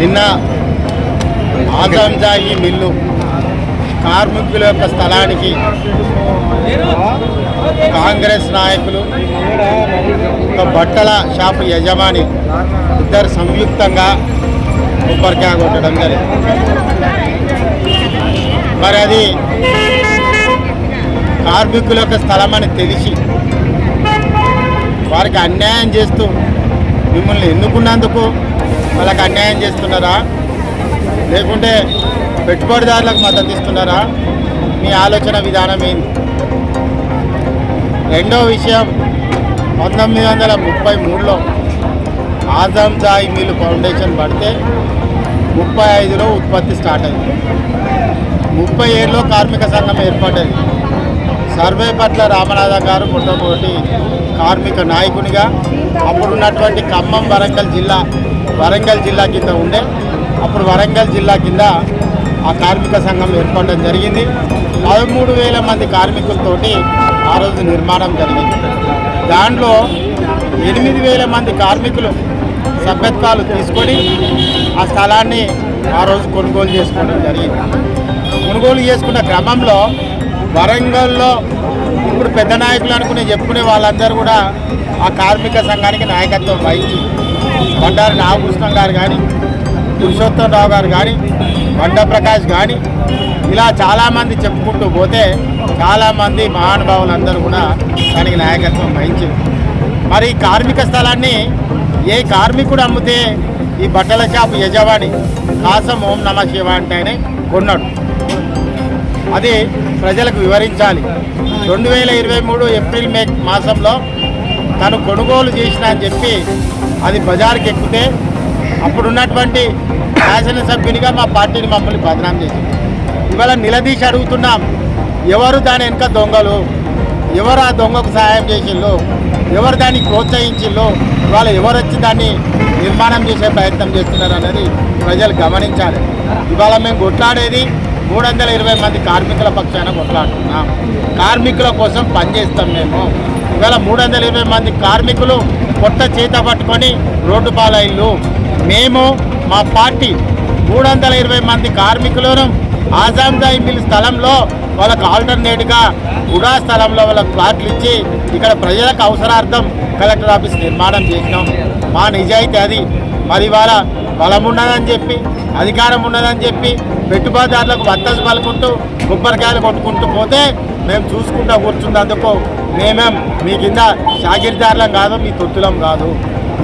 నిన్న ఆజంజాయి మిల్లు కార్మికుల యొక్క స్థలానికి కాంగ్రెస్ నాయకులు ఒక బట్టల షాపు యజమాని ఇద్దరు సంయుక్తంగా కొబ్బరికాయ కొట్టడం జరిగింది. మరి అది కార్మికుల యొక్క స్థలం అని తెలిసి వారికి అన్యాయం చేస్తూ మిమ్మల్ని ఎన్నుకున్నందుకు వాళ్ళకి అన్యాయం చేస్తున్నారా? లేకుంటే పెట్టుబడిదారులకు మద్దతు ఇస్తున్నారా? మీ ఆలోచన విధానం ఏంది? రెండో విషయం పంతొమ్మిది వందల ముప్పై మూడులో ఆజం జాయ్ మిల్ ఫౌండేషన్ పడితే ముప్పై ఐదులో ఉత్పత్తి స్టార్ట్ అయింది. ముప్పై ఏడులో కార్మిక సంఘం ఏర్పడ్డది. సర్వేపట్ల రామనాథం గారు మొట్టమొదటి కార్మిక నాయకునిగా అప్పుడు ఉన్నటువంటి ఖమ్మం వరంగల్ జిల్లా వరంగల్ జిల్లా కింద ఉండే అప్పుడు వరంగల్ జిల్లా కింద ఆ కార్మిక సంఘం ఏర్పడడం జరిగింది. పదమూడు వేల మంది కార్మికులతోటి ఆ రోజు నిర్మాణం జరిగింది. దాంట్లో ఎనిమిది వేల మంది కార్మికులు సభ్యత్వాలు తీసుకొని ఆ స్థలాన్ని ఆ రోజు కొనుగోలు చేసుకోవడం జరిగింది. కొనుగోలు చేసుకున్న క్రమంలో వరంగల్లో ఇప్పుడు పెద్ద నాయకులు అనుకునే చెప్పుకునే వాళ్ళందరూ కూడా ఆ కార్మిక సంఘానికి నాయకత్వం వహించి బండారు నాగకృష్ణం గారు కానీ పురుషోత్తం రావు గారు కానీ బండ ప్రకాష్ కానీ ఇలా చాలామంది చెప్పుకుంటూ పోతే చాలామంది మహానుభావులందరూ కూడా దానికి నాయకత్వం వహించారు మరి ఈ కార్మిక స్థలాన్ని ఏ కార్మికుడు అమ్మితే ఈ బట్టల షాపు యజమాని కాసం ఓం నమ శివ అంటే ఆయన కొన్నాడు. అది ప్రజలకు వివరించాలి. రెండు వేల ఇరవై మూడు ఏప్రిల్ మే మాసంలో తను కొనుగోలు చేసిన అని చెప్పి అది బజార్కి ఎక్కితే అప్పుడున్నటువంటి శాసనసభ్యునిగా మా పార్టీని మమ్మల్ని బదనాం చేసింది. ఇవాళ నిలదీసి అడుగుతున్నాం ఎవరు దాని వెనుక దొంగలు? ఎవరు ఆ దొంగకు సహాయం చేసిళ్ళు? ఎవరు దాన్ని ప్రోత్సహించిళ్ళు? ఇవాళ ఎవరు వచ్చి దాన్ని నిర్మాణం చేసే ప్రయత్నం చేస్తున్నారు అనేది ప్రజలు గమనించాలి. ఇవాళ మేము కొట్లాడేది మూడు వందల ఇరవై మంది కార్మికుల పక్షాన కొట్లాడుతున్నాం కార్మికుల కోసం పనిచేస్తాం మేము. ఇవాళ మూడు వందల ఇరవై మంది కార్మికులు కొత్త చేత పట్టుకొని రోడ్డు పాలైళ్ళు. మేము మా పార్టీ మూడు వందల ఇరవై మంది కార్మికులను ఆజాంజాయి మిల్ స్థలంలో వాళ్ళకు ఆల్టర్నేట్గా గుడా స్థలంలో వాళ్ళకు ప్లాట్లు ఇచ్చి ఇక్కడ ప్రజలకు అవసరార్థం కలెక్టర్ ఆఫీస్ నిర్మాణం చేసినాం. మా నిజాయితీ అది. మరి వాళ్ళ బలం ఉన్నదని చెప్పి అధికారం ఉన్నదని చెప్పి పెట్టుబడిదారులకు వత్తసు పలుకుంటూ కొబ్బరికాయలు కొట్టుకుంటూ పోతే మేము చూసుకుంటూ కూర్చున్నందుకు మేమేం మీ కింద షాగిరిదారులం కాదు మీ తొత్తులం కాదు.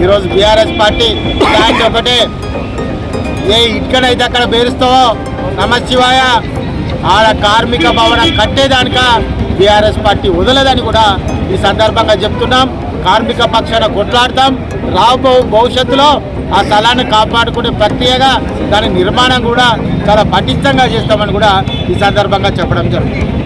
ఈరోజు బీఆర్ఎస్ పార్టీ స్టాండ్ ఒకటే. ఏ ఇక్కడైతే అక్కడ పేరుస్తావో నమశివాయ ఆడ కార్మిక భవనం కట్టేదానిక బీఆర్ఎస్ పార్టీ వదలదని కూడా ఈ సందర్భంగా చెప్తున్నాం. కార్మిక పక్షాన కొట్లాడతాం. రాబో భవిష్యత్తులో ఆ స్థలాన్ని కాపాడుకునే ప్రక్రియగా దాని నిర్మాణం కూడా చాలా పటిష్టంగా చేస్తామని కూడా ఈ సందర్భంగా చెప్పడం జరుగుతుంది.